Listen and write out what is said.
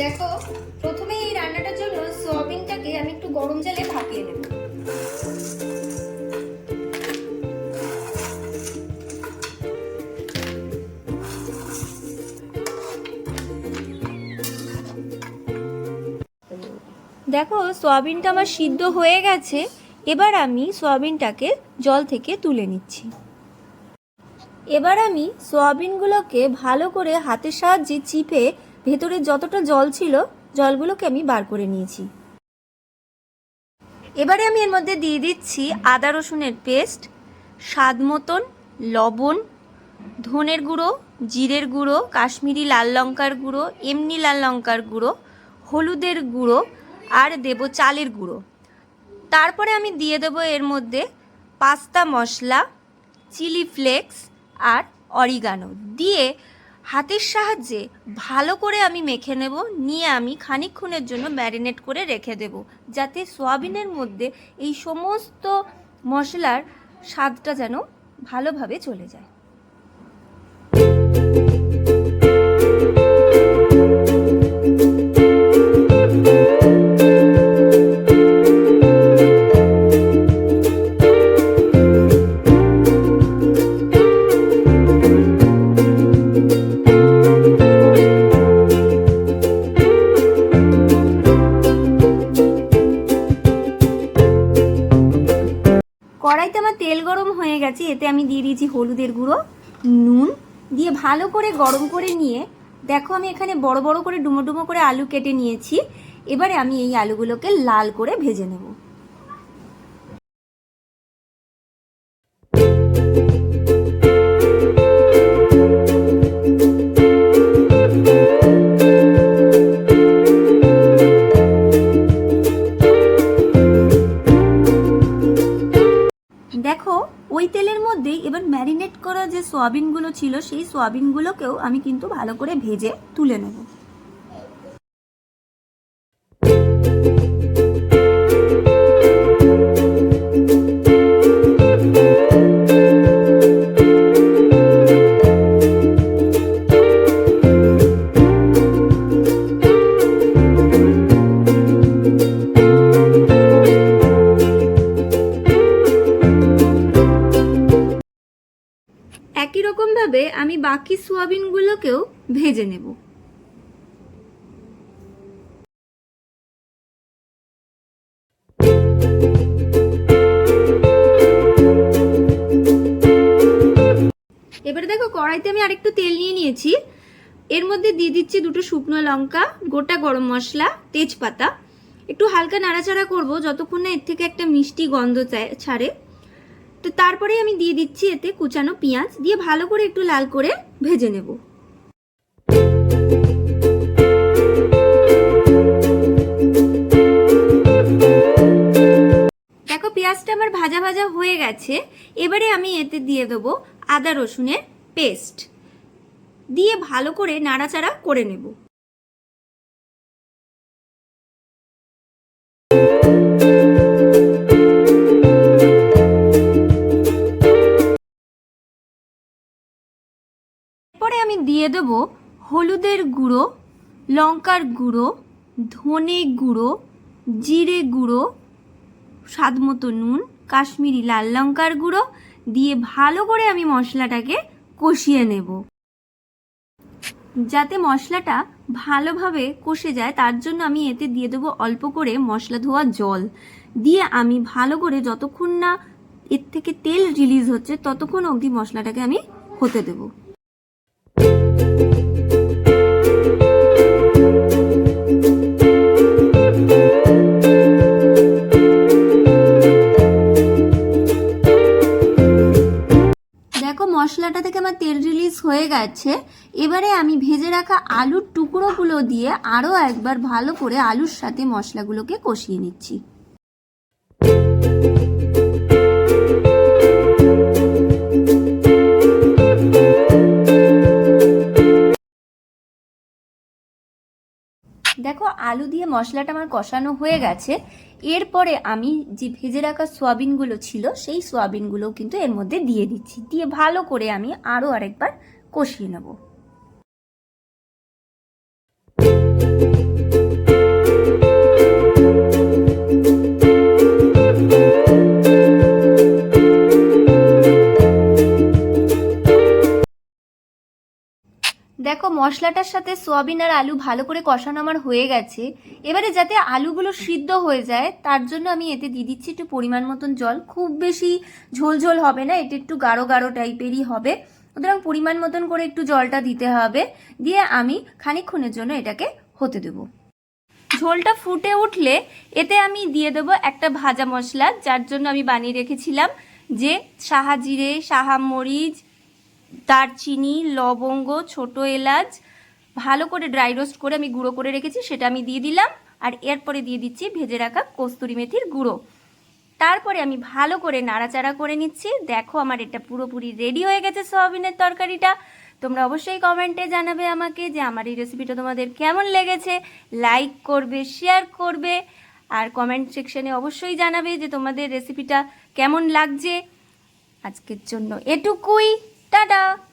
দেখো প্রথমে এই রান্নাটার জন্য সোয়াবিনটাকে আমি একটু গরম জলে ভাপিয়ে নেব। দেখো, সয়াবিনটা আমার সিদ্ধ হয়ে গেছে। এবার আমি সয়াবিনটাকে জল থেকে তুলে নিচ্ছি। এবার আমি সয়াবিনগুলোকে ভালো করে হাতের সাহায্যে চিপে ভেতরে যতটা জল ছিল, জলগুলোকে আমি বার করে নিয়েছি। এবারে আমি এর মধ্যে দিয়ে দিচ্ছি আদা রসুনের পেস্ট, স্বাদ মতন লবণ, ধনের গুঁড়ো, জিরের গুঁড়ো, কাশ্মীরি লাল লঙ্কার গুঁড়ো, এমনি লাল লঙ্কার গুঁড়ো, হলুদের গুঁড়ো, আর দেব চালের গুঁড়ো। তারপরে আমি দিয়ে দেবো এর মধ্যে পাস্তা মশলা, চিলি ফ্লেক্স আর অরিগানো। দিয়ে হাতের সাহায্যে ভালো করে আমি মেখে নেব, নিয়ে আমি খানিকক্ষণের জন্য ম্যারিনেট করে রেখে দেব, যাতে সোয়াবিনের মধ্যে এই সমস্ত মশলার স্বাদটা যেন ভালোভাবে চলে যায়। তেল গরম হয়ে গেছে, এতে আমি দিয়ে দিয়েছি হলুদের গুঁড়ো, নুন, দিয়ে ভালো করে গরম করে নিয়ে, দেখো আমি এখানে বড় বড় করে ডুমো ডুমো করে আলু কেটে নিয়েছি, এবারে আমি এই আলুগুলোকে লাল করে ভেজে নেব। দেখো, ওই তেলের মধ্যে এবার ম্যারিনেট করা যে সোয়াবিনগুলো ছিল, সেই সোয়াবিনগুলোকেও আমি কিন্তু ভালো করে ভেজে তুলে নেব। আমি বাকি সোয়াবিনগুলোকেও ভেজে নেব। এবারে দেখো কড়াইতে আমি আরেকটু তেল নিয়ে নিয়েছি। এর মধ্যে দিয়ে দিচ্ছি দুটো শুকনো লঙ্কা, গোটা গরম মশলা, তেজপাতা। একটু হালকা নাড়াচাড়া করব, যতক্ষণ না এর থেকে একটা মিষ্টি গন্ধ ছাড়ে। তো তারপরে আমি দিয়ে দিচ্ছি এতে কুচানো পেঁয়াজ, দিয়ে ভালো করে একটু লাল করে ভেজে নেব। দেখো পেঁয়াজটা আমার ভাজা ভাজা হয়ে গেছে, এবারে আমি এতে দিয়ে দেবো আদা রসুনের পেস্ট। দিয়ে ভালো করে নাড়াচাড়া করে নেব। এরপরে আমি দিয়ে দেব হলুদের গুঁড়ো, লঙ্কার গুঁড়ো, ধনে গুঁড়ো, জিরে গুঁড়ো, স্বাদ মতো নুন, কাশ্মীরি লাল লঙ্কার গুঁড়ো দিয়ে ভালো করে আমি মশলাটাকে কষিয়ে নেব। যাতে মশলাটা ভালোভাবে কষে যায়, তার জন্য আমি এতে দিয়ে দেবো অল্প করে মশলা ধোয়া জল। দিয়ে আমি ভালো করে যতক্ষণ না এর থেকে তেল রিলিজ হচ্ছে, ততক্ষণ অবধি মশলাটাকে আমি হতে দেবো। মশলাটা থেকে আমার তেল রিলিজ হয়ে গেছে। এবারে আমি ভেজে রাখা আলুর টুকরোগুলো দিয়ে আরও একবার ভালো করে আলুর সাথে মশলাগুলোকে কষিয়ে নিচ্ছি। আলু দিয়ে মশলাটা আমার কষানো হয়ে গেছে। এরপরে আমি যে ভেজে রাখা সোয়াবিনগুলো ছিল, সেই সোয়াবিনগুলো কিন্তু এর মধ্যে দিয়ে দিচ্ছি। দিয়ে ভালো করে আমি আরও আরেকবার কষিয়ে নেব। মশলাটার সাথে সোয়াবিন আর আলু ভালো করে কষানো আমার হয়ে গেছে। এবারে যাতে আলুগুলো সিদ্ধ হয়ে যায়, তার জন্য আমি এতে দিয়ে দিচ্ছি একটু পরিমাণ মতন জল। খুব বেশি ঝোল ঝোল হবে না, এটা একটু গাঢ় গাঢ় টাইপেরই হবে। সুতরাং পরিমাণ মতন করে একটু জলটা দিতে হবে। দিয়ে আমি খানিকক্ষণের জন্য এটাকে হতে দেবো। ঝোলটা ফুটে উঠলে এতে আমি দিয়ে দেবো একটা ভাজা মশলা, যার জন্য আমি বানিয়ে রেখেছিলাম যে সাহা জিরে, সাহা মরিচ দারচিনি, লবঙ্গ, ছোট এলাচ, ভালো করে ড্রাই রোস্ট করে আমি গুঁড়ো করে রেখেছি, সেটা আমি দিয়ে দিলাম। আর এরপরে দিয়ে দিচ্ছি ভেজে রাখা কস্তুরি মেথির গুঁড়ো। তারপরে আমি ভালো করে নাড়াচাড়া করে নিচ্ছি। দেখো আমার এটা পুরোপুরি রেডি হয়ে গেছে সয়াবিনের তরকারিটা। তোমরা অবশ্যই কমেন্টে জানাবে আমাকে যে আমার এই রেসিপিটা তোমাদের কেমন লেগেছে। লাইক করবে শেয়ার করবে। আর কমেন্ট সেকশনে অবশ্যই জানাবে যে তোমাদের রেসিপিটা কেমন লাগছে। আজকের জন্য এটুকুই। 豆豆